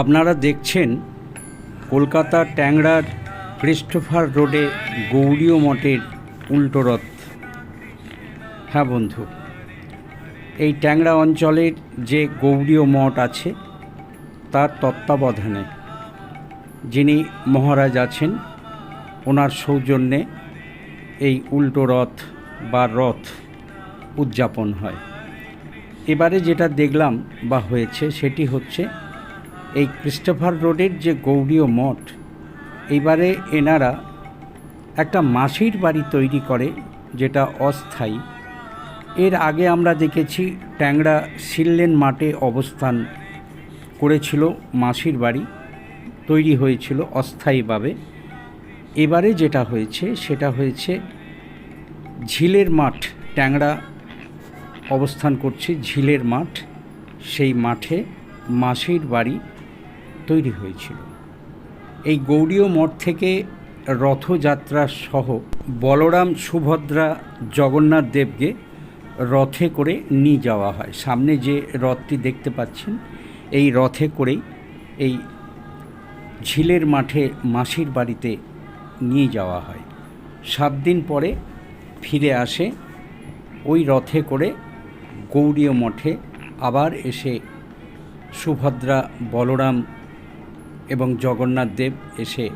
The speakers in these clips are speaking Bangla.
আপনারা দেখছেন কলকাতা ট্যাংরার ক্রিস্টোফার রোডে গৌরীয় মঠের উল্টো রথ। হ্যাঁ বন্ধু, এই ট্যাংরা অঞ্চলের যে গৌরীয় মঠ আছে, তার তত্ত্বাবধানে যিনি মহারাজ আছেন, ওনার সৌজন্যে এই উল্টো রথ বা রথ উদযাপন হয়। এবারে যেটা দেখলাম বা হয়েছে, সেটি হচ্ছে এই ক্রিস্টোফার রোডের যে গৌরীয় মঠ, এইবারে এনারা একটা মাসির বাড়ি তৈরি করে যেটা অস্থায়ী। এর আগে আমরা দেখেছি ট্যাংরা সিললেন মাঠে অবস্থান করেছিল মাসির বাড়ি, তৈরি হয়েছিল অস্থায়ীভাবে। এবারে যেটা হয়েছে, সেটা হয়েছে ঝিলের মাঠ, ট্যাংরা অবস্থান করছে ঝিলের মাঠ। সেই মাঠে মাসির বাড়ি তৈরি হয়েছিল। এই গৌরীয় মঠ থেকে রথযাত্রা সহ বলরাম সুভদ্রা জগন্নাথ দেবকে রথে করে নিয়ে যাওয়া হয়। সামনে যে রথটি দেখতে পাচ্ছেন, এই রথে করেই এই ঝিলের মাঠে মাসির বাড়িতে নিয়ে যাওয়া হয়। সাত দিন পরে ফিরে আসে, ওই রথে করে গৌরীয় মঠে আবার এসে সুভদ্রা বলরাম এবং জগন্নাথ দেব এসে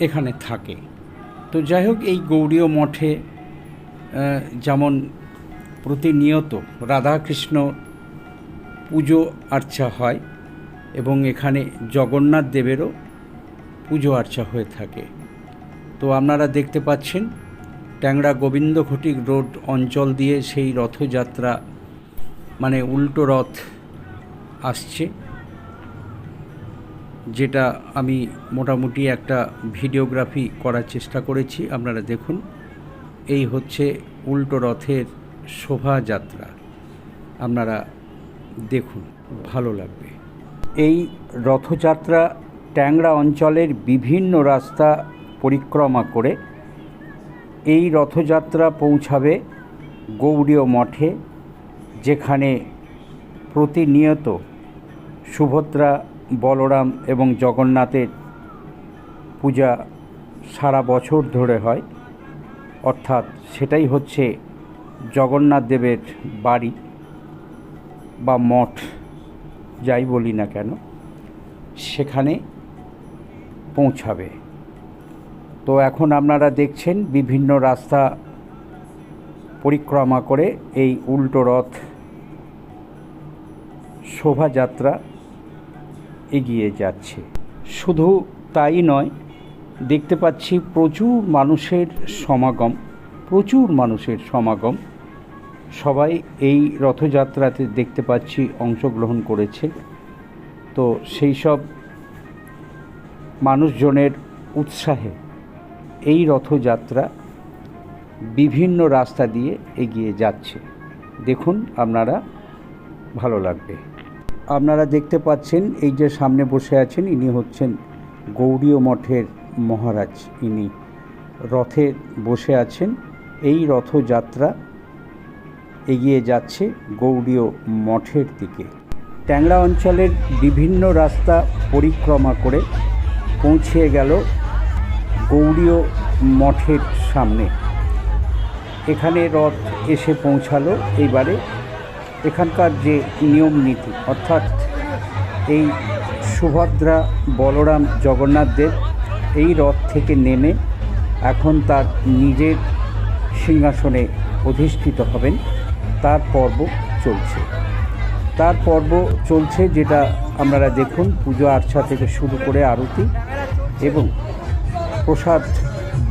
এখানে থাকে। তো যাই হোক এই গৌরীয় মঠে যেমন প্রতিনিয়ত রাধাকৃষ্ণ পুজো আর্চা হয় এবং এখানে জগন্নাথ দেবেরও পুজো আর্চা হয়ে থাকে। তো আপনারা দেখতে পাচ্ছেন, ট্যাংরা গোবিন্দ ঘটিক রোড অঞ্চল দিয়ে সেই রথযাত্রা মানে উল্টো রথ আসছে। যেটা আমি মোটামুটি একটা ভিডিওগ্রাফি করার চেষ্টা করেছি, আপনারা দেখুন। এই হচ্ছে উল্টো রথের শোভাযাত্রা। আপনারা দেখুন, ভালো লাগবে। এই রথযাত্রা ট্যাংরা অঞ্চলের বিভিন্ন রাস্তা পরিক্রমা করে এই রথযাত্রা পৌঁছাবে গৌড়ীয় মঠে, যেখানে প্রতিনিয়ত সুভদ্রা বলরাম এবং জগন্নাথের পূজা সারা বছর ধরে হয়। অর্থাৎ সেটাই হচ্ছে জগন্নাথ দেবের বাড়ি বা মঠ, যাই বলি না কেন, সেখানে পৌঁছাবে। তো এখন আপনারা দেখছেন বিভিন্ন রাস্তা পরিক্রমা করে এই উল্টো রথ শোভাযাত্রা এগিয়ে যাচ্ছে। শুধু তাই নয়, দেখতে পাচ্ছি প্রচুর মানুষের সমাগম, প্রচুর মানুষের সমাগম। সবাই এই রথযাত্রাতে দেখতে পাচ্ছি অংশগ্রহণ করেছে। তো সেই সব মানুষজনের উৎসাহে এই রথযাত্রা বিভিন্ন রাস্তা দিয়ে এগিয়ে যাচ্ছে। দেখুন আপনারা, ভালো লাগবে। আপনারা দেখতে পাচ্ছেন, এই যে সামনে বসে আছেন, ইনি হচ্ছেন গৌরীয় মঠের মহারাজ। ইনি রথে বসে আছেন। এই রথযাত্রা এগিয়ে যাচ্ছে গৌরীয় মঠের দিকে। ট্যাংরা অঞ্চলের বিভিন্ন রাস্তা পরিক্রমা করে পৌঁছে গেল গৌরীয় মঠের সামনে। এখানে রথ এসে পৌঁছালো। এইবারে এখানকার যে নিয়ম নীতি, অর্থাৎ এই সুভদ্রা বলরাম জগন্নাথ দেব এই রথ থেকে নেমে এখন তার নিজের সিংহাসনে অধিষ্ঠিত হবেন। তার পর্ব চলছে। তার পর্ব চলছে যেটা আপনারা দেখুন, পুজো আর্চা থেকে শুরু করে আরতি এবং প্রসাদ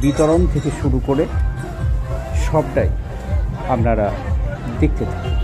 বিতরণ থেকে শুরু করে সবটাই আপনারা দেখতে থাকুন।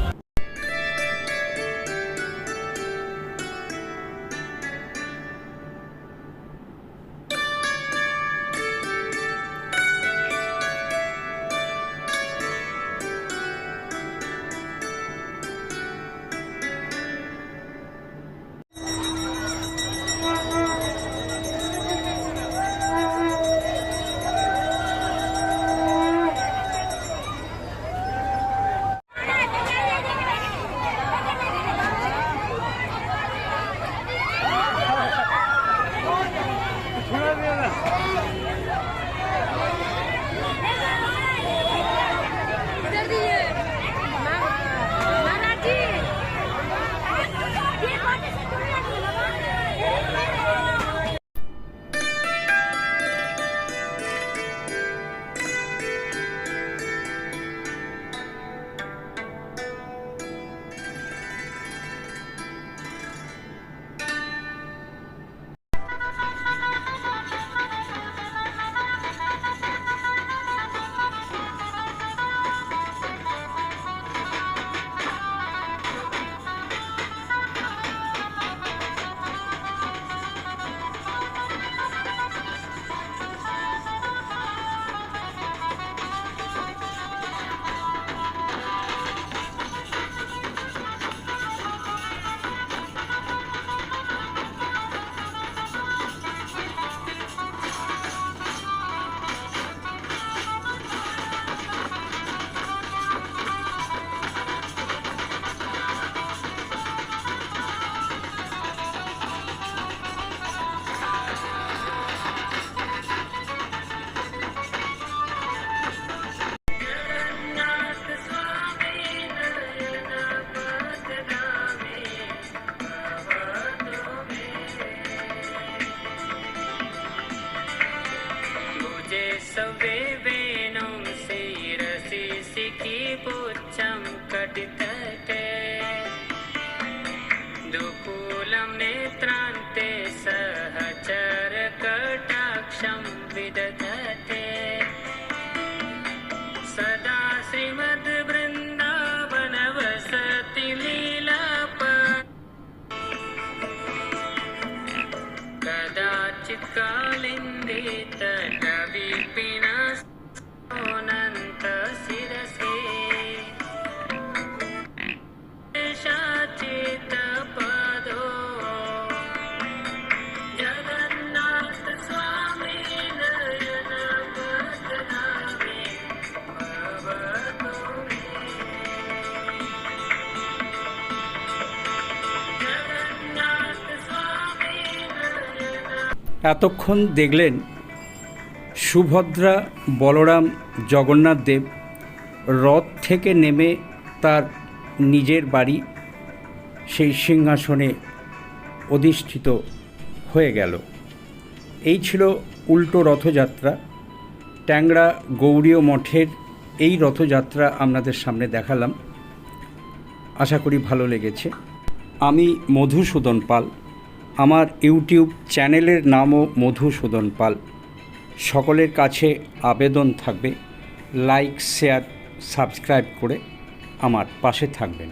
এতক্ষণ দেখলেন সুভদ্রা বলরাম জগন্নাথ দেব রথ থেকে নেমে তার নিজের বাড়ি সেই সিংহাসনে অধিষ্ঠিত হয়ে গেল। এই ছিল উল্টো রথযাত্রা। ট্যাংরা গৌড়ীয় মঠের এই রথযাত্রা আপনাদের সামনে দেখালাম। আশা করি ভালো লেগেছে। আমি মধুসূদন পাল। আমার ইউটিউব চ্যানেলের নামও মধুসূদন পাল। সকলের কাছে আবেদন থাকবে, লাইক, শেয়ার, সাবস্ক্রাইব করে আমার পাশে থাকবেন।